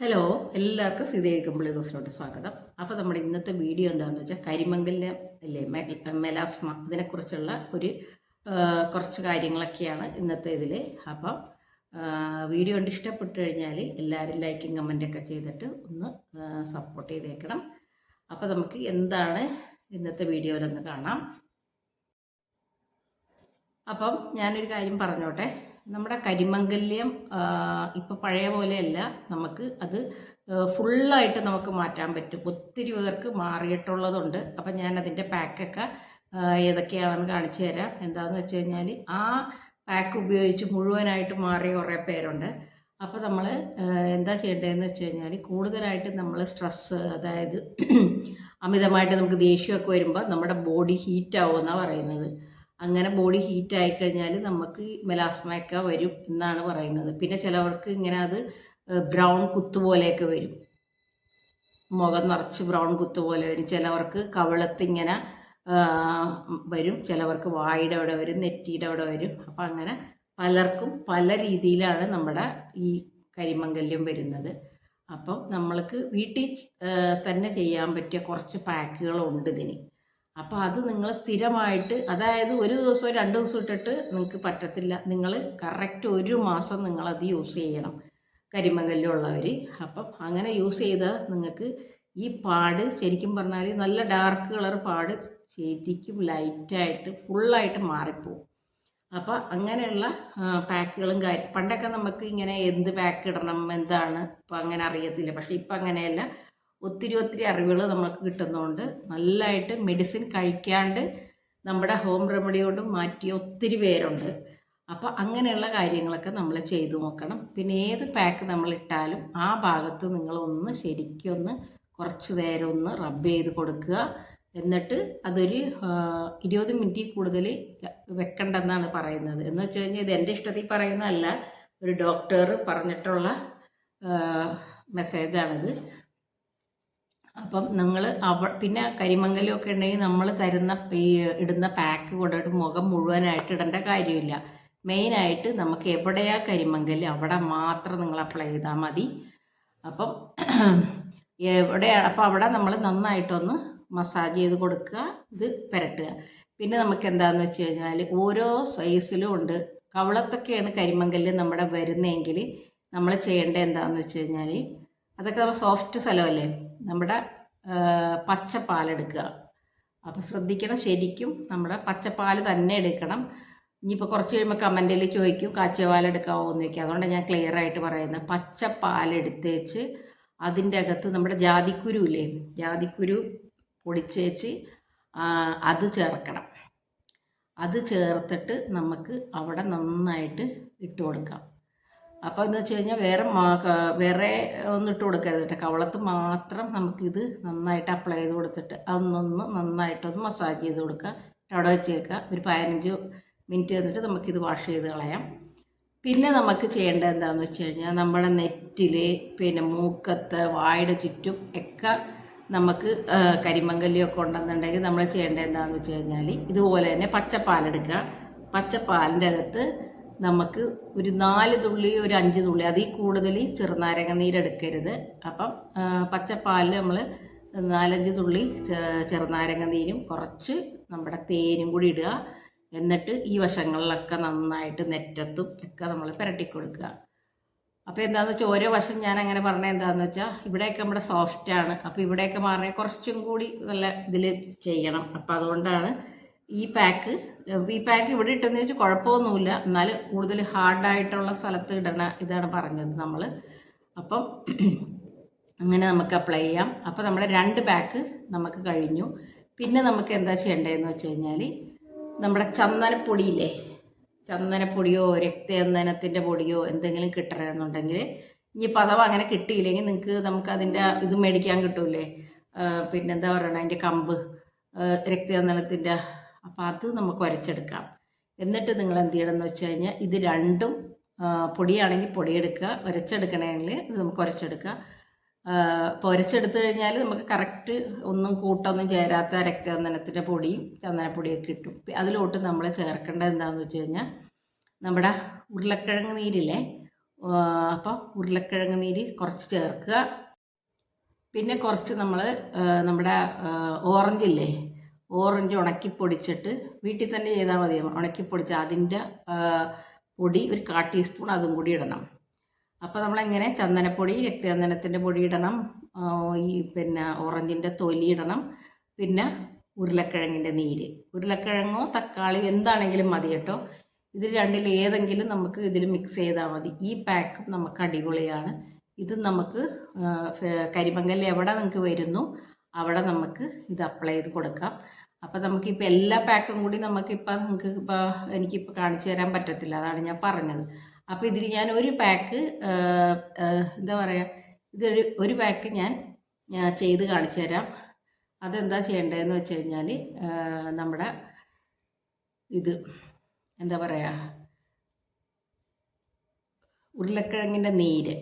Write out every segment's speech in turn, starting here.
Hello എല്ലാവർക്കും സീതേവി കമ്പിളി ന്യൂസിലോട്ട് സ്വാഗതം. അപ്പോൾ നമ്മുടെ ഇന്നത്തെ വീഡിയോ എന്താണെന്ന് വെച്ചാൽ കരിമങ്കലിന്റെ അല്ലേ മെലാസ്മ അതിനെക്കുറിച്ചുള്ള ഒരു കുറച്ച് കാര്യങ്ങളൊക്കെയാണ് ഇന്നത്തെ ഇതിൽ. അപ്പം വീഡിയോ കണ്ട് ഇഷ്ടപ്പെട്ട് കഴിഞ്ഞാൽ എല്ലാവരും ലൈക്കും കമന്റൊക്കെ ചെയ്തിട്ട് ഒന്ന് സപ്പോർട്ട് ചെയ്തേക്കണം. അപ്പോൾ നമുക്ക് എന്താണ് ഇന്നത്തെ വീഡിയോയിലൊന്ന് കാണാം. അപ്പം ഞാനൊരു കാര്യം പറഞ്ഞോട്ടെ. നമ്മുടെ കരിമംഗല്യം ഇപ്പോൾ പഴയ പോലെയല്ല. നമുക്ക് അത് ഫുള്ളായിട്ട് നമുക്ക് മാറ്റാൻ പറ്റും. ഒത്തിരി പേർക്ക് മാറിയിട്ടുള്ളതുണ്ട്. അപ്പം ഞാൻ അതിന്റെ പാക്കൊക്കെ ഏതൊക്കെയാണെന്ന് കാണിച്ചു തരാം. എന്താണെന്ന് വെച്ച് കഴിഞ്ഞാൽ ആ പാക്ക് ഉപയോഗിച്ച് മുഴുവനായിട്ട് മാറിയ കുറേ പേരുണ്ട്. അപ്പോൾ നമ്മൾ എന്താ ചെയ്യേണ്ടതെന്ന് വെച്ച് കഴിഞ്ഞാൽ കൂടുതലായിട്ട് നമ്മൾ സ്ട്രെസ്സ് അതായത് അമിതമായിട്ട് നമുക്ക് ദേഷ്യമൊക്കെ വരുമ്പോൾ നമ്മുടെ ബോഡി ഹീറ്റ് ആവുമെന്നാണ് പറയുന്നത്. അങ്ങനെ ബോഡി ഹീറ്റ് ആയിക്കഴിഞ്ഞാൽ നമുക്ക് മെലാസ്മയൊക്കെ വരും എന്നാണ് പറയുന്നത്. പിന്നെ ചിലവർക്ക് ഇങ്ങനെ അത് ബ്രൗൺ കുത്ത് പോലെയൊക്കെ വരും. മുഖം നിറച്ച് ബ്രൗൺ കുത്ത് പോലെ വരും. ചിലവർക്ക് കവിളത്ത് ഇങ്ങനെ വരും. ചിലവർക്ക് വായുടെ അവിടെ വരും നെറ്റിയുടെ അവിടെ വരും. അപ്പം അങ്ങനെ പലർക്കും പല രീതിയിലാണ് നമ്മുടെ ഈ കരിമംഗല്യം വരുന്നത്. അപ്പം നമ്മൾക്ക് വീട്ടിൽ തന്നെ ചെയ്യാൻ പറ്റിയ കുറച്ച് പാക്കുകളുണ്ട് ഇതിന്. അപ്പോൾ അത് നിങ്ങൾ സ്ഥിരമായിട്ട് അതായത് ഒരു ദിവസമോ രണ്ട് ദിവസം ഇട്ടിട്ട് നിങ്ങൾക്ക് പറ്റത്തില്ല. നിങ്ങൾ കറക്റ്റ് ഒരു മാസം നിങ്ങളത് യൂസ് ചെയ്യണം. കരിമകല്ലുള്ളവർ അപ്പം അങ്ങനെ യൂസ് ചെയ്താൽ നിങ്ങൾക്ക് ഈ പാട് ശരിക്കും പറഞ്ഞാൽ നല്ല ഡാർക്ക് കളർ പാട് ശരിക്കും ലൈറ്റായിട്ട് ഫുള്ളായിട്ട് മാറിപ്പോവും. അപ്പോൾ അങ്ങനെയുള്ള പാക്കുകളും കാര്യം പണ്ടൊക്കെ നമുക്ക് ഇങ്ങനെ എന്ത് പാക്ക് ഇടണം എന്താണ്? ഇപ്പം അങ്ങനെ അറിയത്തില്ല. പക്ഷേ ഇപ്പം അങ്ങനെയല്ല. ഒത്തിരി ഒത്തിരി അറിവുകൾ നമുക്ക് കിട്ടുന്നതുകൊണ്ട് നല്ലതായിട്ട് മെഡിസിൻ കഴിക്കാണ്ട് നമ്മുടെ ഹോം റെമഡി കൊണ്ട് മാറ്റിയ ഒത്തിരി പേരുണ്ട്. അപ്പോൾ അങ്ങനെയുള്ള കാര്യങ്ങളൊക്കെ നമ്മൾ ചെയ്തു നോക്കണം. പിന്നെ ഏത് പാക്ക് നമ്മൾ ഇട്ടാലും ആ ഭാഗത്ത് നിങ്ങളൊന്ന് ശരിക്കൊന്ന് കുറച്ച് നേരം ഒന്ന് റബ്ബ് ചെയ്ത് കൊടുക്കുക. എന്നിട്ട് അതൊരു ഇരുപത് മിനിറ്റിൽ കൂടുതൽ വെക്കണ്ടെന്നാണ് പറയുന്നത്. എന്ന് വെച്ച് കഴിഞ്ഞാൽ ഇത് എന്റെ ഇഷ്ടത്തിൽ പറയുന്നതല്ല. ഒരു ഡോക്ടർ പറഞ്ഞിട്ടുള്ള മെസ്സേജാണിത് അപ്പം നിങ്ങൾ അവ പിന്നെ കരിമങ്കലൊക്കെ ഉണ്ടെങ്കിൽ നമ്മൾ തരുന്ന ഈ ഇടുന്ന പാക്ക് കൊണ്ടിട്ട് മുഖം മുഴുവനായിട്ട് ഇടേണ്ട കാര്യമില്ല. മെയിനായിട്ട് നമുക്ക് എവിടെയാ കരിമങ്കൽ അവിടെ മാത്രം നിങ്ങൾ അപ്ലൈ ചെയ്താൽ മതി. അപ്പം എവിടെയാണ് അപ്പം അവിടെ നമ്മൾ നന്നായിട്ടൊന്ന് മസാജ് ചെയ്ത് കൊടുക്കുക ഇത് പുരട്ടുക. പിന്നെ നമുക്ക് എന്താണെന്ന് വെച്ച് കഴിഞ്ഞാൽ ഓരോ സൈസിലും ഉണ്ട്. കവളത്തൊക്കെയാണ് കരിമങ്കൽ നമ്മുടെ വരുന്നതെങ്കിൽ നമ്മൾ ചെയ്യേണ്ടത് എന്താണെന്ന് വെച്ച് കഴിഞ്ഞാൽ അതൊക്കെ സോഫ്റ്റ് സ്ഥലമല്ലേ? നമ്മുടെ പച്ച പച്ചപ്പാലെടുക്കുക അപ്പോൾ ശ്രദ്ധിക്കണം ശരിക്കും നമ്മുടെ പച്ചപ്പാൽ തന്നെ എടുക്കണം. ഇനിയിപ്പോൾ കുറച്ച് കഴിയുമ്പോൾ കമന്റിൽ ചോദിക്കും കാച്ചിയ പാലെടുക്കാവോ എന്ന് ചോദിക്കും അതുകൊണ്ട് ഞാൻ ക്ലിയർ ആയിട്ട് പറയുന്നത് പച്ച പച്ചപ്പാലെടുത്തേച്ച് അതിന്റെ അകത്ത് നമ്മുടെ ജാതിക്കുരു ഇല്ലേ? ജാതിക്കുരു പൊടിച്ചേച്ച് അത് ചേർക്കണം. അത് ചേർത്തിട്ട് നമുക്ക് അവിടെ നന്നായിട്ട് ഇട്ട് കൊടുക്കാം. അപ്പോൾ എന്ന് വെച്ച് കഴിഞ്ഞാൽ വേറെ വേറെ ഒന്നും ഇട്ട് കൊടുക്കരുത് കേട്ടോ. കവളത്ത് മാത്രം നമുക്കിത് നന്നായിട്ട് അപ്ലൈ ചെയ്ത് കൊടുത്തിട്ട് അതൊന്നൊന്ന് നന്നായിട്ടൊന്ന് മസാജ് ചെയ്ത് കൊടുക്കുക. അവിടെ വെച്ചേക്കുക. ഒരു പതിനഞ്ച് മിനിറ്റ് തന്നിട്ട് നമുക്കിത് വാഷ് ചെയ്ത് കളയാം. പിന്നെ നമുക്ക് ചെയ്യേണ്ടത് എന്താണെന്ന് വെച്ച് കഴിഞ്ഞാൽ നമ്മുടെ നെറ്റിൽ പിന്നെ മൂക്കത്ത് വായുടെ ചുറ്റും ഒക്കെ നമുക്ക് കരിമങ്കല്ലിയൊക്കെ ഉണ്ടെന്നുണ്ടെങ്കിൽ നമ്മൾ ചെയ്യേണ്ടത് എന്താണെന്ന് വെച്ച് കഴിഞ്ഞാൽ ഇതുപോലെ തന്നെ പച്ചപ്പാലെടുക്കുക പച്ചപ്പാലിന്റെ അകത്ത് നമുക്ക് ഒരു നാല് തുള്ളി ഒരു അഞ്ച് തുള്ളി അതിൽ കൂടുതൽ ചെറുനാരങ്ങ നീരെടുക്കരുത് അപ്പം പച്ചപ്പാലിൽ നമ്മൾ നാലഞ്ച് തുള്ളി ചെറുനാരങ്ങ നീരും കുറച്ച് നമ്മുടെ തേനും കൂടി ഇടുക. എന്നിട്ട് ഈ വശങ്ങളിലൊക്കെ നന്നായിട്ട് നെറ്റത്തും ഒക്കെ നമ്മൾ പുരട്ടി കൊടുക്കുക. അപ്പോൾ എന്താണെന്ന് വെച്ചാൽ ഓരോ വശം ഞാൻ അങ്ങനെ പറഞ്ഞത് എന്താണെന്ന് വെച്ചാൽ ഇവിടെയൊക്കെ നമ്മുടെ സോഫ്റ്റാണ്. അപ്പോൾ ഇവിടെയൊക്കെ മാറിയാൽ കുറച്ചും കൂടി നല്ല ഇതിൽ ചെയ്യണം. അപ്പോൾ അതുകൊണ്ടാണ് ഈ പാക്ക് ഈ പാക്ക് ഇവിടെ ഇട്ടെന്ന് വെച്ചാൽ കുഴപ്പമൊന്നുമില്ല എന്നാൽ കൂടുതൽ ഹാർഡായിട്ടുള്ള സ്ഥലത്ത് ഇടണ ഇതാണ് പറഞ്ഞത് നമ്മൾ അപ്പം അങ്ങനെ നമുക്ക് അപ്ലൈ ചെയ്യാം. അപ്പോൾ നമ്മുടെ രണ്ട് പാക്ക് നമുക്ക് കഴിഞ്ഞു. പിന്നെ നമുക്ക് എന്താ ചെയ്യേണ്ടതെന്ന് വെച്ച് കഴിഞ്ഞാൽ നമ്മുടെ ചന്ദനപ്പൊടിയില്ലേ? ചന്ദനപ്പൊടിയോ രക്തചന്ദനത്തിന്റെ പൊടിയോ എന്തെങ്കിലും കിട്ടണമെന്നുണ്ടെങ്കിൽ ഇനിയിപ്പോൾ അഥവാ അങ്ങനെ കിട്ടിയില്ലെങ്കിൽ നിങ്ങൾക്ക് നമുക്ക് അതിന്റെ ഇത് മേടിക്കാൻ കിട്ടൂലേ പിന്നെന്താ പറയണത് അതിന്റെ കമ്പ് രക്തചന്ദനത്തിന്റെ അപ്പോൾ അത് നമുക്ക് വരച്ചെടുക്കാം. എന്നിട്ട് നിങ്ങൾ എന്ത് ചെയ്യണം എന്ന് വെച്ച് കഴിഞ്ഞാൽ ഇത് രണ്ടും പൊടിയാണെങ്കിൽ പൊടിയെടുക്കുക ഉരച്ചെടുക്കണമെങ്കിൽ ഇത് നമുക്ക് ഉരച്ചെടുക്കുക അപ്പോൾ വരച്ചെടുത്തു കഴിഞ്ഞാൽ നമുക്ക് കറക്റ്റ് ഒന്നും കൂട്ടൊന്നും ചേരാത്ത രക്തചന്ദനത്തിന്റെ പൊടിയും ചന്ദനപ്പൊടിയൊക്കെ കിട്ടും. അതിലോട്ട് നമ്മൾ ചേർക്കേണ്ടത് എന്താണെന്ന് വെച്ച് കഴിഞ്ഞാൽ നമ്മുടെ ഉരുളക്കിഴങ്ങ് നീരില്ലേ? അപ്പം ഉരുളക്കിഴങ്ങ് നീര് കുറച്ച് ചേർക്കുക. പിന്നെ കുറച്ച് നമ്മൾ നമ്മുടെ ഓറഞ്ച് ഇല്ലേ? ഓറഞ്ച് ഉണക്കി പൊടിച്ചിട്ട് വീട്ടിൽ തന്നെ ചെയ്താൽ മതി. ഉണക്കി പൊടിച്ച് അതിന്റെ പൊടി ഒരു കാ ടീസ്പൂൺ അതും കൂടി ഇടണം. അപ്പോൾ നമ്മളെങ്ങനെ ചന്ദനപ്പൊടി രക്തചന്ദനത്തിന്റെ പൊടി ഇടണം. ഈ പിന്നെ ഓറഞ്ചിന്റെ തൊലി ഇടണം. പിന്നെ ഉരുളക്കിഴങ്ങിന്റെ നീര്. ഉരുളക്കിഴങ്ങോ തക്കാളി എന്താണെങ്കിലും മതി കേട്ടോ. ഇതിൽ രണ്ടിൽ ഏതെങ്കിലും നമുക്ക് ഇതിൽ മിക്സ് ചെയ്താൽ മതി. ഈ പാക്കും നമുക്ക് അടിപൊളിയാണ്. ഇത് നമുക്ക് കരിമങ്കൽ എവിടെ നിങ്ങൾക്ക് വരുന്നു അവിടെ നമുക്ക് ഇത് അപ്ലൈ ചെയ്ത് കൊടുക്കാം. അപ്പം നമുക്കിപ്പോൾ എല്ലാ പാക്കും കൂടി നമുക്കിപ്പോൾ നിങ്ങൾക്ക് ഇപ്പോൾ എനിക്കിപ്പോൾ കാണിച്ചു തരാൻ പറ്റത്തില്ല. അതാണ് ഞാൻ പറഞ്ഞത്. അപ്പോൾ ഇതിൽ ഞാൻ ഒരു പാക്ക് എന്താ പറയുക ഇതൊരു ഒരു പാക്ക് ഞാൻ ചെയ്ത് കാണിച്ചു തരാം. അതെന്താ ചെയ്യേണ്ടതെന്ന് വെച്ച് കഴിഞ്ഞാൽ നമ്മുടെ ഇത് എന്താ പറയുക ഉരുളക്കിഴങ്ങിന്റെ നീര്.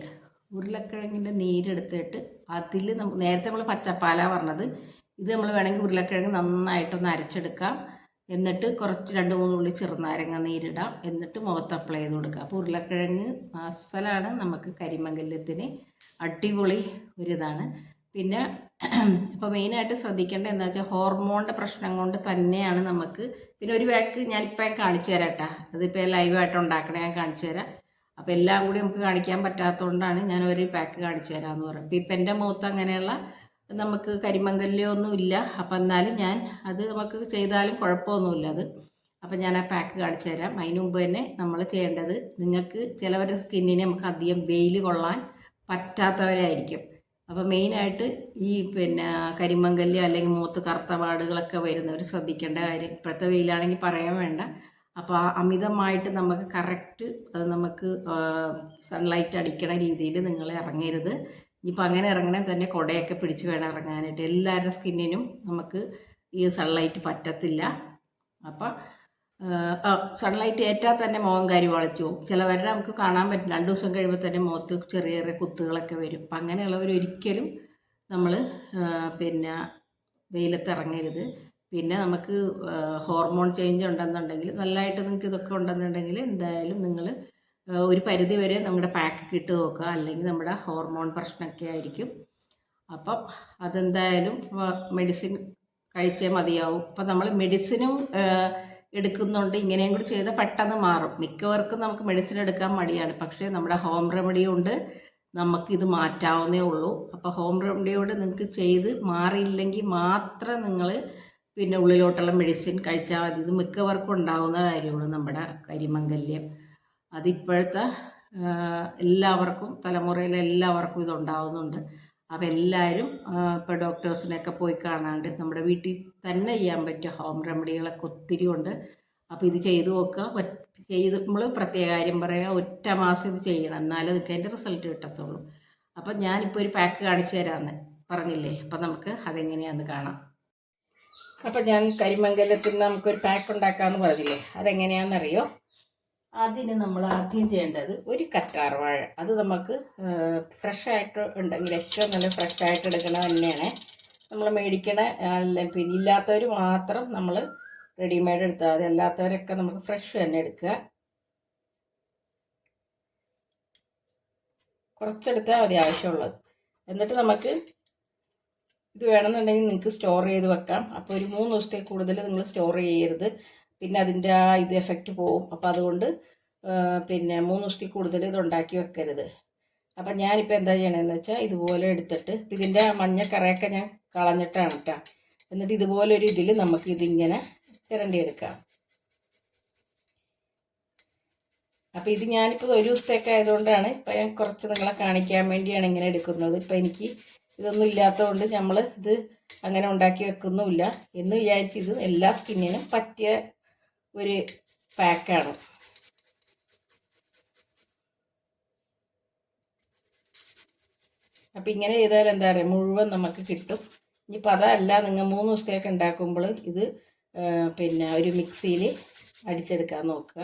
ഉരുളക്കിഴങ്ങിന്റെ നീരെടുത്തിട്ട് അതിൽ നമ്മൾ നേരത്തെ നമ്മൾ പച്ചപ്പാല പറഞ്ഞത്. ഇത് നമ്മൾ വേണമെങ്കിൽ ഉരുളക്കിഴങ്ങ് നന്നായിട്ടൊന്ന് അരച്ചെടുക്കാം. എന്നിട്ട് കുറച്ച് രണ്ട് മൂന്ന് ഉള്ളി ചെറുനാരങ്ങ നീരിടാം. എന്നിട്ട് മുഖത്ത് അപ്ലൈ ചെയ്ത് കൊടുക്കുക. അപ്പോൾ ഉരുളക്കിഴങ്ങ് മസാലാണ് നമുക്ക് കരിമംഗല്യത്തിന് അടിപൊളി ഒരിതാണ്. പിന്നെ ഇപ്പോൾ മെയിനായിട്ട് ശ്രദ്ധിക്കേണ്ടത് എന്താ വെച്ചാൽ ഹോർമോണിന്റെ പ്രശ്നം കൊണ്ട് തന്നെയാണ് നമുക്ക് പിന്നെ ഒരു വാക്ക് ഞാനിപ്പോൾ കാണിച്ചു തരാം കേട്ടോ. അതിപ്പോൾ ലൈവായിട്ട് ഉണ്ടാക്കണേ ഞാൻ കാണിച്ചു തരാം. അപ്പോൾ എല്ലാം കൂടി നമുക്ക് കാണിക്കാൻ പറ്റാത്തതുകൊണ്ടാണ് ഞാൻ ഒരു പാക്ക് കാണിച്ചു തരാമെന്ന് പറയുന്നത്. ഇപ്പം എന്റെ മുഖത്ത് അങ്ങനെയുള്ള നമുക്ക് കരിമംഗല്യമൊന്നും ഒന്നുമില്ല അപ്പം എന്നാലും ഞാൻ അത് നമുക്ക് ചെയ്താലും കുഴപ്പമൊന്നുമില്ല അത്. അപ്പം ഞാൻ ആ പാക്ക് കാണിച്ചു തരാം. അതിന് മുമ്പ് തന്നെ നമ്മൾ ചെയ്യേണ്ടത് നിങ്ങൾക്ക് ചിലവരുടെ സ്കിന്നിന് നമുക്ക് അധികം വെയിൽ കൊള്ളാൻ പറ്റാത്തവരായിരിക്കും. അപ്പോൾ മെയിനായിട്ട് ഈ പിന്നെ കരിമംഗല്യം അല്ലെങ്കിൽ മൂത്ത് കറുത്ത പാടുകളൊക്കെ വരുന്നവർ ശ്രദ്ധിക്കേണ്ട കാര്യം. ഇപ്പോഴത്തെ വെയിലാണെങ്കിൽ പറയാൻ വേണ്ട. അപ്പോൾ അമിതമായിട്ട് നമുക്ക് കറക്റ്റ് അത് നമുക്ക് സൺലൈറ്റ് അടിക്കണ രീതിയിൽ നിങ്ങൾ ഇറങ്ങരുത്. ഇനിയിപ്പോൾ അങ്ങനെ ഇറങ്ങണേ തന്നെ കുടയൊക്കെ പിടിച്ച് വേണം ഇറങ്ങാനായിട്ട്. എല്ലാവരുടെ സ്കിന്നിനും നമുക്ക് ഈ സൺലൈറ്റ് പറ്റത്തില്ല. അപ്പം സൺലൈറ്റ് ഏറ്റാൽ തന്നെ മുഖം കാര്യം വളച്ചു പോകും ചിലവരുടെ നമുക്ക് കാണാൻ പറ്റും രണ്ട് ദിവസം കഴിയുമ്പോൾ തന്നെ മുഖത്ത് ചെറിയ ചെറിയ കുത്തുകളൊക്കെ വരും. അപ്പം അങ്ങനെയുള്ളവർ ഒരിക്കലും നമ്മൾ പിന്നെ വെയിലത്ത് ഇറങ്ങരുത്. പിന്നെ നമുക്ക് ഹോർമോൺ ചേഞ്ച് ഉണ്ടെന്നുണ്ടെങ്കിൽ നല്ലതായിട്ട് നിങ്ങൾക്ക് ഇതൊക്കെ ഉണ്ടെന്നുണ്ടെങ്കിൽ എന്തായാലും നിങ്ങൾ ഒരു പരിധി വരെ നമ്മുടെ പാക്ക് ഇട്ട് നോക്കുക. അല്ലെങ്കിൽ നമ്മുടെ ഹോർമോൺ പ്രശ്നമൊക്കെ ആയിരിക്കും. അപ്പം അതെന്തായാലും മെഡിസിൻ കഴിച്ചേ മതിയാവും. അപ്പം നമ്മൾ മെഡിസിനും എടുക്കുന്നുണ്ട്. ഇങ്ങനെയും കൂടി ചെയ്താൽ പെട്ടെന്ന് മാറും. മിക്കവർക്കും നമുക്ക് മെഡിസിൻ എടുക്കാൻ മടിയാണ്. പക്ഷേ നമ്മുടെ ഹോം റെമഡി കൊണ്ട് നമുക്കിത് മാറ്റാവുന്നേ ഉള്ളൂ. അപ്പോൾ ഹോം റെമഡിയോട് നിങ്ങൾക്ക് ചെയ്ത് മാറിയില്ലെങ്കിൽ മാത്രം നിങ്ങൾ പിന്നെ ഉള്ളിലോട്ടുള്ള മെഡിസിൻ കഴിച്ചാൽ മതി. ഇത് മിക്കവർക്കും ഉണ്ടാവുന്ന കാര്യമാണ് നമ്മുടെ കരിമംഗല്യം അതിപ്പോഴത്തെ എല്ലാവർക്കും തലമുറയിൽ എല്ലാവർക്കും ഇതുണ്ടാവുന്നുണ്ട്. അപ്പോൾ എല്ലാവരും ഇപ്പോൾ ഡോക്ടേഴ്സിനെയൊക്കെ പോയി കാണാണ്ട് നമ്മുടെ വീട്ടിൽ തന്നെ ചെയ്യാൻ പറ്റിയ ഹോം റെമഡികളൊക്കെ ഒത്തിരി ഉണ്ട്. അപ്പോൾ ഇത് ചെയ്തു നോക്കുക. ചെയ്ത് നമ്മൾ പ്രത്യേക കാര്യം പറയുക ഒറ്റ മാസം ഇത് ചെയ്യണം. എന്നാലേ നിങ്ങൾക്ക് അതിന്റെ റിസൾട്ട് കിട്ടത്തുള്ളൂ. അപ്പം ഞാനിപ്പോൾ ഒരു പാക്ക് കാണിച്ചു തരാമെന്ന് പറഞ്ഞില്ലേ? അപ്പം നമുക്ക് അതെങ്ങനെയാണെന്ന് കാണാം. അപ്പം ഞാൻ കരിമംഗലത്തിൽ നിന്ന് നമുക്കൊരു പാക്ക് ഉണ്ടാക്കാമെന്ന് പറഞ്ഞില്ലേ? അതെങ്ങനെയാണെന്നറിയോ അതിന് നമ്മൾ ആദ്യം ചെയ്യേണ്ടത് ഒരു കറ്റാർവാഴ. അത് നമുക്ക് ഫ്രഷ് ആയിട്ട് ഉണ്ടെങ്കിൽ ഏറ്റവും നല്ല ഫ്രഷ് ആയിട്ട് എടുക്കണത് തന്നെയാണ്. നമ്മൾ മേടിക്കണ പിന്നെ ഇല്ലാത്തവർ മാത്രം നമ്മൾ റെഡിമെയ്ഡ് എടുത്താൽ മതി. അല്ലാത്തവരൊക്കെ നമുക്ക് ഫ്രഷ് തന്നെ എടുക്കുക. കുറച്ചെടുത്താൽ മതി ആവശ്യമുള്ളത്. എന്നിട്ട് നമുക്ക് ഇത് വേണമെന്നുണ്ടെങ്കിൽ നിങ്ങൾക്ക് സ്റ്റോർ ചെയ്ത് വെക്കാം. അപ്പോൾ ഒരു മൂന്ന് ദിവസത്തേക്ക് കൂടുതൽ നിങ്ങൾ സ്റ്റോർ ചെയ്യരുത്. പിന്നെ അതിന്റെ ആ ഇത് എഫക്റ്റ് പോവും. അപ്പോൾ അതുകൊണ്ട് പിന്നെ മൂന്ന് ദിവസത്തിൽ കൂടുതൽ ഇത് ഉണ്ടാക്കി വെക്കരുത്. അപ്പം ഞാനിപ്പോൾ എന്താ ചെയ്യണമെന്ന് വെച്ചാൽ ഇതുപോലെ എടുത്തിട്ട് ഇതിന്റെ മഞ്ഞ കറയൊക്കെ ഞാൻ കളഞ്ഞിട്ടാണ് കേട്ടോ എന്നിട്ട് ഇതുപോലെ ഒരു ഇതിൽ നമുക്ക് ഇതിങ്ങനെ ചിരണ്ടി എടുക്കാം അപ്പോൾ ഇത് ഞാനിപ്പോൾ ഒരു ദിവസത്തേക്ക് ആയതുകൊണ്ടാണ് ഇപ്പം ഞാൻ കുറച്ച് നിങ്ങളെ കാണിക്കാൻ വേണ്ടിയാണ് ഇങ്ങനെ എടുക്കുന്നത്. ഇപ്പം എനിക്ക് ഇതൊന്നും ഇല്ലാത്തതുകൊണ്ട് നമ്മൾ ഇത് അങ്ങനെ ഉണ്ടാക്കി വെക്കുന്നുമില്ല. എന്ന് വിചാരിച്ച് ഇത് എല്ലാ സ്കിന്നിനും പറ്റിയ ഒരു പാക്കാണ്. അപ്പം ഇങ്ങനെ ചെയ്താൽ എന്താ പറയുക മുഴുവൻ നമുക്ക് കിട്ടും. ഇനി ഇനിയിപ്പോൾ അതല്ല നിങ്ങൾ മൂന്ന് ദിവസത്തേക്ക് ഉണ്ടാക്കുമ്പോൾ ഇത് പിന്നെ ഒരു മിക്സിയിൽ അടിച്ചെടുക്കാൻ നോക്കുക.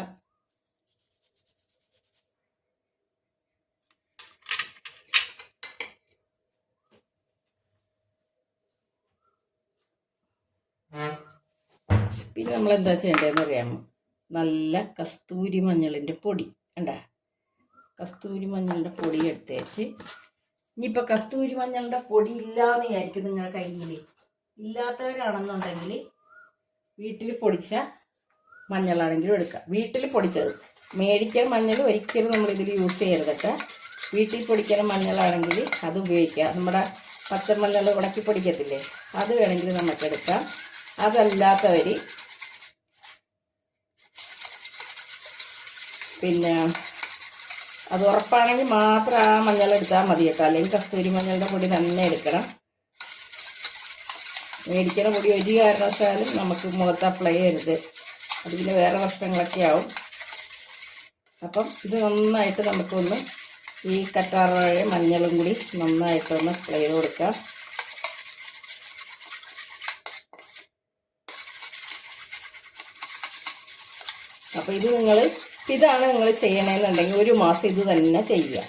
പിന്നെ നമ്മൾ എന്താ ചെയ്യേണ്ടതെന്ന് അറിയാമോ? നല്ല കസ്തൂരി മഞ്ഞളിന്റെ പൊടി കണ്ട? കസ്തൂരി മഞ്ഞളിന്റെ പൊടി എടുത്ത് വെച്ച് ഇനിയിപ്പോൾ കസ്തൂരി മഞ്ഞളിന്റെ പൊടി ഇല്ലാന്ന് വിചാരിക്കും നിങ്ങളുടെ കയ്യിൽ ഇല്ലാത്തവരാണെന്നുണ്ടെങ്കിൽ വീട്ടിൽ പൊടിച്ച മഞ്ഞളാണെങ്കിലും എടുക്കാം. വീട്ടിൽ പൊടിച്ചത്. മേടിക്കൽ മഞ്ഞൾ ഒരിക്കലും നമ്മൾ ഇതിൽ യൂസ് ചെയ്യരുതൊക്കെ വീട്ടിൽ പൊടിക്കുന്ന മഞ്ഞളാണെങ്കിൽ അത് ഉപയോഗിക്കാം നമ്മുടെ പച്ച പച്ചമഞ്ഞൾ ഉണക്കി പൊടിക്കത്തില്ലേ? അത് വേണമെങ്കിൽ നമുക്കെടുക്കാം അതല്ലാത്തവർ പിന്നെ അത് ഉറപ്പാണെങ്കിൽ മാത്രം ആ മഞ്ഞൾ എടുത്താൽ മതി കേട്ടോ. അല്ലെങ്കിൽ കസ്തൂരി മഞ്ഞളുടെ പൊടി തന്നെ എടുക്കണം. മേടിക്കുന്ന പൊടി ഒരു കാരണവശാലും നമുക്ക് മുഖത്ത് അപ്ലൈ ചെയ്യരുത്. അത് പിന്നെ വേറെ പ്രശ്നങ്ങളൊക്കെ ആവും. അപ്പം ഇത് നന്നായിട്ട് നമുക്കൊന്ന് ഈ കറ്റാർവാഴ മഞ്ഞളും കൂടി നന്നായിട്ടൊന്ന് അപ്ലൈ ചെയ്ത് കൊടുക്കാം. അപ്പോൾ ഇത് നിങ്ങൾ ഇതാണ് നിങ്ങൾ ചെയ്യണമെന്നുണ്ടെങ്കിൽ ഒരു മാസം ഇത് തന്നെ ചെയ്യുക.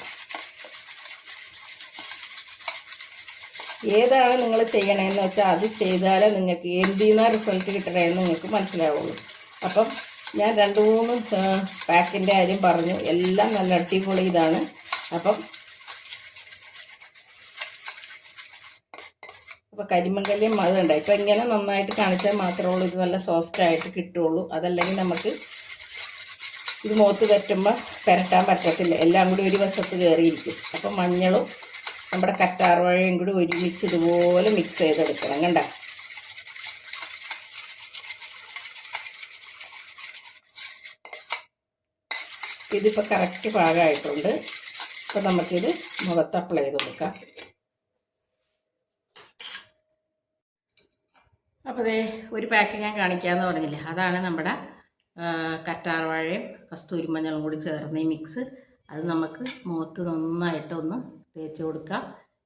ഏതാണ് നിങ്ങൾ ചെയ്യണമെന്ന് വെച്ചാൽ അത് ചെയ്താലേ നിങ്ങൾക്ക് എന്തിനാ റിസൾട്ട് കിട്ടണമെന്ന് നിങ്ങൾക്ക് മനസ്സിലാവുള്ളൂ. അപ്പം ഞാൻ രണ്ട് മൂന്ന് പാക്കിന്റെ കാര്യം പറഞ്ഞു. എല്ലാം നല്ല അടിപൊളി ഇതാണ്. അപ്പം അപ്പോൾ കരിമങ്കല്യം അതുണ്ട്. ഇപ്പം ഇങ്ങനെ നന്നായിട്ട് കാണിച്ചാൽ മാത്രമേ ഉള്ളൂ. ഇത് നല്ല സോഫ്റ്റായിട്ട് കിട്ടുള്ളൂ അതല്ലെങ്കിൽ നമുക്ക് ഇത് മുഖത്ത് പറ്റുമ്പോൾ പുരട്ടാൻ പറ്റത്തില്ല. എല്ലാം കൂടി ഒരു വശത്ത് കയറിയിരിക്കും അപ്പം മഞ്ഞളും നമ്മുടെ കറ്റാർവാഴയും കൂടി ഒരുമിച്ച് ഇതുപോലെ മിക്സ് ചെയ്തെടുക്കണം. കണ്ട? ഇതിപ്പോൾ കറക്റ്റ് പാകമായിട്ടുണ്ട് അപ്പോൾ നമുക്കിത് മുഖത്ത് അപ്ലൈ ചെയ്ത് കൊടുക്കാം. അപ്പോൾ ദേ ഒരു പാക്ക് ഞാൻ കാണിക്കാമെന്ന് പറഞ്ഞില്ലേ? അതാണ് നമ്മുടെ കറ്റാർവാഴയും കസ്തൂരി മഞ്ഞളും കൂടി ചേർന്ന് ഈ മിക്സ് അത് നമുക്ക് മുഖത്ത് നന്നായിട്ടൊന്ന് തേച്ച് കൊടുക്കാം.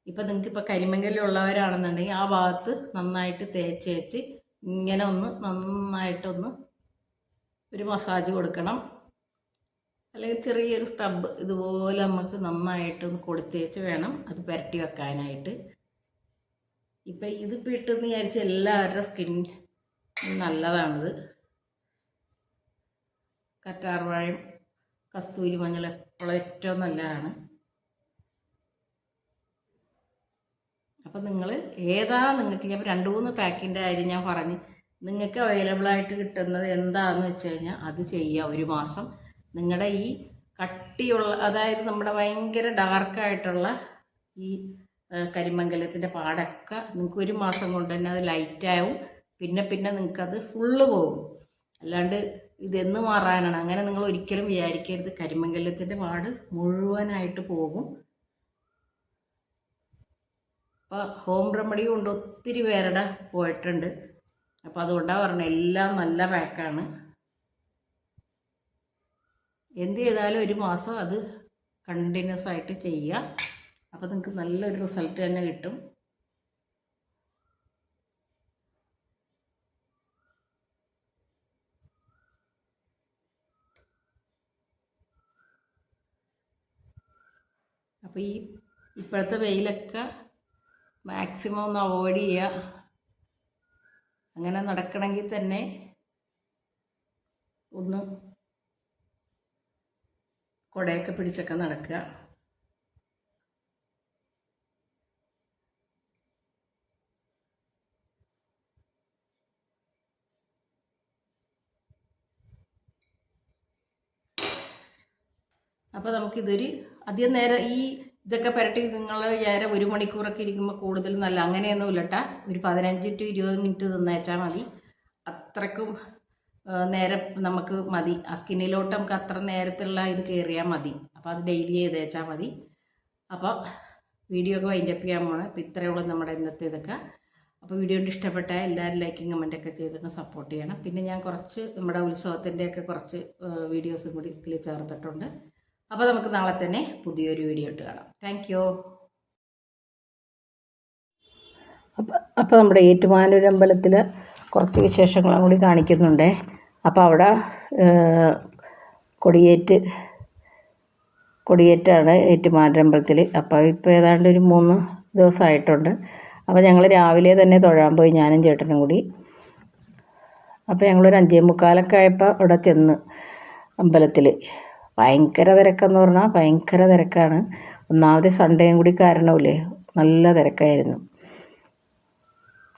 ഇപ്പം നിങ്ങൾക്ക് ഇപ്പോൾ കരിമങ്കലുള്ളവരാണെന്നുണ്ടെങ്കിൽ ആ ഭാഗത്ത് നന്നായിട്ട് തേച്ച് വെച്ച് ഇങ്ങനെ ഒന്ന് നന്നായിട്ടൊന്ന് ഒരു മസാജ് കൊടുക്കണം. അല്ലെങ്കിൽ ചെറിയൊരു സ്ക്രബ് ഇതുപോലെ നമുക്ക് നന്നായിട്ടൊന്ന് കൊടുത്തേച്ച് വേണം അത് പുരട്ടി വെക്കാനായിട്ട്. ഇപ്പം ഇതിപ്പോൾ ഇട്ടെന്ന് വിചാരിച്ച് എല്ലാവരുടെ സ്കിൻ നല്ലതാണിത്. കറ്റാർവാഴയും കസ്തൂരി മഞ്ഞൾ എപ്പോഴും ഏറ്റവും നല്ലതാണ്. അപ്പം നിങ്ങൾ ഏതാ നിങ്ങൾക്ക് ഞാൻ രണ്ട് മൂന്ന് പാക്കിന്റെ കാര്യം ഞാൻ പറഞ്ഞ്. നിങ്ങൾക്ക് അവൈലബിൾ ആയിട്ട് കിട്ടുന്നത് എന്താണെന്ന് വെച്ച് കഴിഞ്ഞാൽ അത് ചെയ്യുക ഒരു മാസം. നിങ്ങളുടെ ഈ കട്ടിയുള്ള അതായത് നമ്മുടെ ഭയങ്കര ഡാർക്കായിട്ടുള്ള ഈ കരിമംഗലത്തിന്റെ പാടൊക്കെ നിങ്ങൾക്ക് ഒരു മാസം കൊണ്ട് തന്നെ അത് ലൈറ്റാവും പിന്നെ പിന്നെ നിങ്ങൾക്കത് ഫുള്ള് പോകും. അല്ലാണ്ട് ഇതെന്ന് മാറാനാണ്. അങ്ങനെ നിങ്ങൾ ഒരിക്കലും വിചാരിക്കരുത്. കരിമംഗലത്തിന്റെ പാട് മുഴുവനായിട്ട് പോകും. അപ്പോൾ ഹോം റെമഡി കൊണ്ട് ഒത്തിരി പേരുടെ പോയിട്ടുണ്ട്. അപ്പോൾ അതുകൊണ്ടാണ് പറഞ്ഞത് എല്ലാം നല്ല പാക്കാണ്. എന്ത് ചെയ്താലും ഒരു മാസം അത് കണ്ടിന്യൂസ് ആയിട്ട് ചെയ്യുക അപ്പോൾ നിങ്ങൾക്ക് നല്ലൊരു റിസൾട്ട് തന്നെ കിട്ടും. അപ്പോൾ ഈ ഇപ്പോഴത്തെ വെയിലൊക്കെ മാക്സിമം ഒന്ന് അവോയ്ഡ് ചെയ്യുക അങ്ങനെ നടക്കണമെങ്കിൽ തന്നെ ഒന്ന് കുടയൊക്കെ പിടിച്ചൊക്കെ നടക്കുക. അപ്പോൾ നമുക്കിതൊരു അധികം നേരം ഈ ഇതൊക്കെ പുരട്ടി നിങ്ങൾ നേരം ഒരു മണിക്കൂറൊക്കെ ഇരിക്കുമ്പോൾ കൂടുതൽ നല്ല അങ്ങനെയൊന്നും ഇല്ലട്ട. ഒരു പതിനഞ്ച് ടു ഇരുപത് മിനിറ്റ് തിന്നേച്ചാൽ മതി. അത്രക്കും നേരം നമുക്ക് മതി. ആ സ്കിന്നിലോട്ട് നമുക്ക് അത്ര നേരത്തുള്ള ഇത് കയറിയാൽ മതി. അപ്പോൾ അത് ഡെയിലി ചെയ്തേച്ചാൽ മതി. അപ്പോൾ വീഡിയോ ഒക്കെ വൈൻഡപ്പ് ചെയ്യാൻ പോണ്. അപ്പോൾ ഉള്ളൂ നമ്മുടെ ഇന്നത്തെ ഇതൊക്കെ. അപ്പോൾ വീഡിയോ കൊണ്ട് ഇഷ്ടപ്പെട്ട എല്ലാവരും ലൈക്കും കമന്റൊക്കെ ചെയ്തിട്ട് സപ്പോർട്ട് ചെയ്യണം. പിന്നെ ഞാൻ കുറച്ച് നമ്മുടെ ഉത്സവത്തിന്റെയൊക്കെ കുറച്ച് വീഡിയോസും കൂടി ഇതിൽ ചേർത്തിട്ടുണ്ട്. അപ്പോൾ നമുക്ക് നാളെ തന്നെ പുതിയൊരു വീഡിയോ ഇട്ട് കാണാം. താങ്ക് യു അപ്പോൾ അപ്പോൾ നമ്മുടെ ഏറ്റുമാനൂർ അമ്പലത്തിൽ കുറച്ച് വിശേഷങ്ങളും കൂടി കാണിക്കുന്നുണ്ട്. അപ്പോൾ അവിടെ കൊടിയേറ്റ് കൊടിയേറ്റാണ് ഏറ്റുമാനൂർ അമ്പലത്തിൽ അപ്പോൾ ഇപ്പോൾ ഏതാണ്ട് ഒരു മൂന്ന് ദിവസമായിട്ടുണ്ട് അപ്പോൾ ഞങ്ങൾ രാവിലെ തന്നെ തൊഴാൻ പോയി ഞാനും ചേട്ടനും കൂടി. അപ്പോൾ ഞങ്ങളൊരു അഞ്ചേ മുക്കാലൊക്കെ ആയപ്പോൾ അവിടെ ചെന്ന് അമ്പലത്തിൽ ഭയങ്കര തിരക്കെന്ന് പറഞ്ഞാൽ ഭയങ്കര തിരക്കാണ്. ഒന്നാമത് സൺഡേയും കൂടി കാരണമില്ലേ നല്ല തിരക്കായിരുന്നു.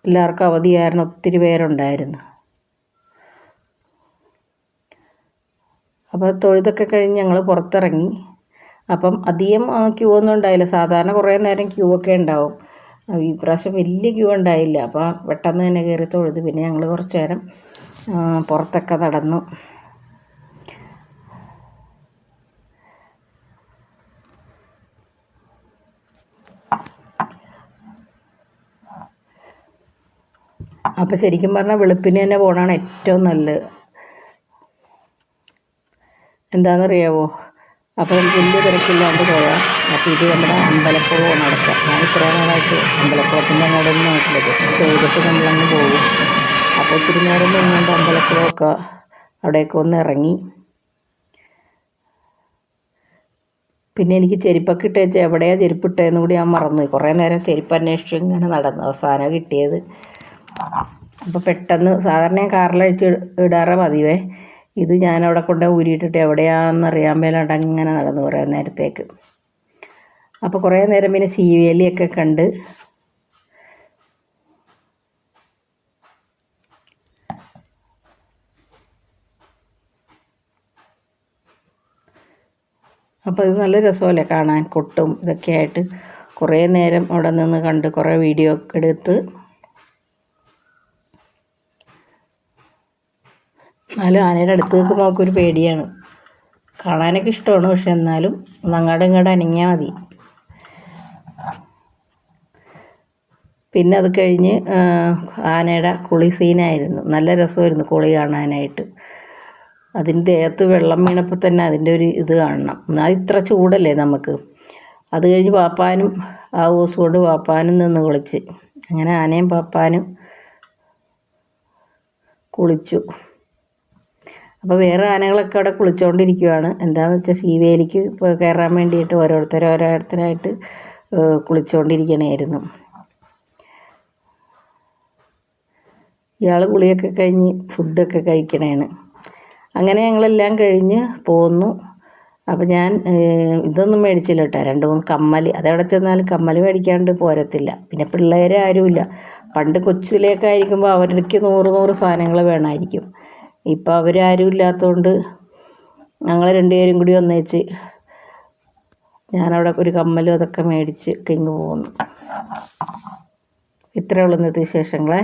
എല്ലാവർക്കും അവധി അവധിയായിരുന്നു ഒത്തിരി പേരുണ്ടായിരുന്നു. അപ്പോൾ തൊഴുതൊക്കെ കഴിഞ്ഞ് ഞങ്ങൾ പുറത്തിറങ്ങി. അപ്പം അധികം ക്യൂ ഒന്നും ഉണ്ടായില്ല. സാധാരണ കുറേ നേരം ക്യൂ ഒക്കെ ഉണ്ടാവും. ഈ പ്രാവശ്യം വലിയ ക്യൂ ഉണ്ടായില്ല. അപ്പോൾ പെട്ടെന്ന് തന്നെ കയറി തൊഴുത്. പിന്നെ ഞങ്ങൾ കുറച്ച് നേരം പുറത്തൊക്കെ നടന്നു. അപ്പോൾ ശരിക്കും പറഞ്ഞാൽ വെളുപ്പിന് തന്നെ പോകണമാണ് ഏറ്റവും നല്ലത് എന്താണെന്നറിയാവോ അപ്പോൾ വലിയ തിരക്കില്ലാണ്ട് പോയാൽ അപ്പോൾ ഇത് നമ്മുടെ അമ്പലപ്പുഴ നടക്കാം. ഞാൻ ഇത്രയും നാളായിട്ട് അമ്പലപ്പുഴത്തിന്റെ അങ്ങോട്ടൊന്നും നോക്കില്ല. ജസ്റ്റ് ചെയ്തിട്ട് നമ്മളങ്ങ് പോകും. അപ്പോൾ ഒത്തിരി നേരം നിന്നുകൊണ്ട് അമ്പലപ്പുഴമൊക്കെ അവിടെയൊക്കെ ഒന്ന് ഇറങ്ങി. പിന്നെ എനിക്ക് ചെരുപ്പൊക്കെ ഇട്ടേച്ചാൽ എവിടെയാണ് ചെരുപ്പ് ഇട്ടതെന്ന് കൂടി ഞാൻ മറന്നുപോയി. കുറേ നേരം ചെരുപ്പ് അന്വേഷിച്ച് ഇങ്ങനെ നടന്നു. അവസാനം കിട്ടിയത് അപ്പോൾ പെട്ടെന്ന് സാധാരണ ഞാൻ കാറിലഴിച്ച് ഇടാറ പതിവേ. ഇത് ഞാൻ അവിടെ കൊണ്ട് ഊരിയിട്ടിട്ട് എവിടെയാണെന്ന് അറിയാൻ മേലാണ്ട് അങ്ങനെ നടന്നു കുറേ നേരത്തേക്ക്. അപ്പോൾ കുറേ നേരം പിന്നെ സീവേലിയൊക്കെ കണ്ട്. അപ്പോൾ ഇത് നല്ല രസമല്ലേ കാണാൻ കൊട്ടും ഇതൊക്കെ ആയിട്ട്. കുറേ നേരം അവിടെ നിന്ന് കണ്ട് കുറേ വീഡിയോ ഒക്കെ എടുത്ത് എന്നാലും ആനയുടെ അടുത്ത് നിൽക്കുമ്പോൾ നമുക്കൊരു പേടിയാണ്. കാണാനൊക്കെ ഇഷ്ടമാണ് പക്ഷെ എന്നാലും അങ്ങോട്ടും ഇങ്ങോട്ട് അനങ്ങിയാൽ മതി. പിന്നെ അത് കഴിഞ്ഞ് ആനയുടെ കുളി സീനായിരുന്നു. നല്ല രസമായിരുന്നു കുളി കാണാനായിട്ട്. അതിന്റെ ദേഹത്ത് വെള്ളം വീണപ്പോൾ തന്നെ അതിന്റെ ഒരു ഇത് കാണണം. എന്നാൽ ഇത്ര ചൂടല്ലേ നമുക്ക്. അത് കഴിഞ്ഞ് പാപ്പാനും ആ ഓസ് കൊണ്ട് പാപ്പാനും നിന്ന് കുളിച്ച്. അങ്ങനെ ആനയും പാപ്പാനും കുളിച്ചു. അപ്പോൾ വേറെ ആനകളൊക്കെ അവിടെ കുളിച്ചുകൊണ്ടിരിക്കുവാണ് എന്താണെന്ന് വെച്ചാൽ സീവേലിക്ക് ഇപ്പോൾ കയറാൻ വേണ്ടിയിട്ട് ഓരോരുത്തർ ഓരോരുത്തരായിട്ട് കുളിച്ചുകൊണ്ടിരിക്കണമായിരുന്നു ഇയാൾ കുളിയൊക്കെ കഴിഞ്ഞ് ഫുഡൊക്കെ കഴിക്കണേണ്. അങ്ങനെ ഞങ്ങളെല്ലാം കഴിഞ്ഞ് പോന്നു. അപ്പോൾ ഞാൻ ഇതൊന്നും മേടിച്ചില്ല കേട്ടോ. രണ്ട് മൂന്ന് കമ്മൽ അതെവിടെ ചെന്നാലും കമ്മൽ മേടിക്കാണ്ട് പോരത്തില്ല. പിന്നെ പിള്ളേരെ ആരുമില്ല. പണ്ട് കൊച്ചിലേക്കായിരിക്കുമ്പോൾ അവർക്ക് നൂറ് നൂറ് സാധനങ്ങൾ വേണമായിരിക്കും ഇപ്പോൾ അവരാരും ഇല്ലാത്തതുകൊണ്ട് ഞങ്ങൾ രണ്ടുപേരും കൂടി ഒന്നിച്ച് ഞാനവിടെ ഒരു കമ്മലും അതൊക്കെ മേടിച്ച് ഒക്കെ ഇങ്ങ് പോന്നു. ഇത്രയേ ഇന്നത്തെ വിശേഷങ്ങളെ.